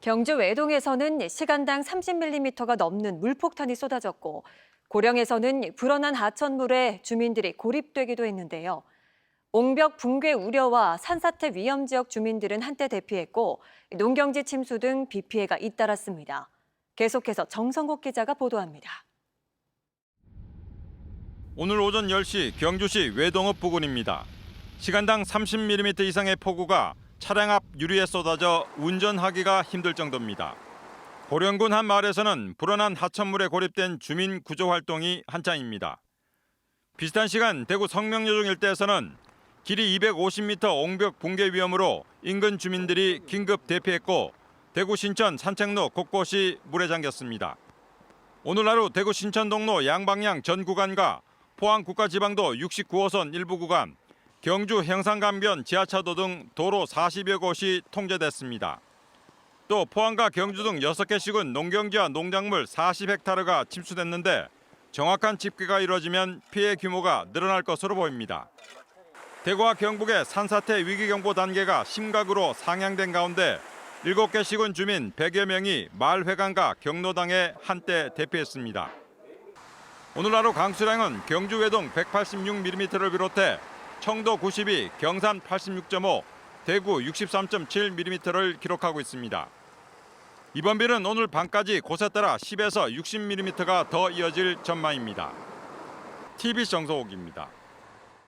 경주 외동에서는 시간당 30mm가 넘는 물폭탄이 쏟아졌고 고령에서는 불어난 하천물에 주민들이 고립되기도 했는데요. 옹벽 붕괴 우려와 산사태 위험 지역 주민들은 한때 대피했고 농경지 침수 등 비 피해가 잇따랐습니다. 계속해서 정성국 기자가 보도합니다. 오늘 오전 10시 경주시 외동읍 부근입니다. 시간당 30mm 이상의 폭우가 차량 앞 유리에 쏟아져 운전하기가 힘들 정도입니다. 고령군 한 마을에서는 불어난 하천물에 고립된 주민 구조 활동이 한창입니다. 비슷한 시간 대구 성명여중 일대에서는 길이 250m 옹벽 붕괴 위험으로 인근 주민들이 긴급 대피했고 대구 신천 산책로 곳곳이 물에 잠겼습니다. 오늘 하루 대구 신천동로 양방향 전 구간과 포항 국가지방도 69호선 일부 구간, 경주 형산간변 지하차도 등 도로 40여 곳이 통제됐습니다. 또 포항과 경주 등 6개 시군 농경지와 농작물 40헥타르가 침수됐는데 정확한 집계가 이루어지면 피해 규모가 늘어날 것으로 보입니다. 대구와 경북의 산사태 위기경보 단계가 심각으로 상향된 가운데 7개 시군 주민 100여 명이 마을 회관과 경로당에 한때 대피했습니다. 오늘 하루 강수량은 경주 외동 186mm를 비롯해 청도 92, 경산 86.5, 대구 63.7mm를 기록하고 있습니다. 이번 비는 오늘 밤까지 곳에 따라 10에서 60mm가 더 이어질 전망입니다. TV 정서옥입니다.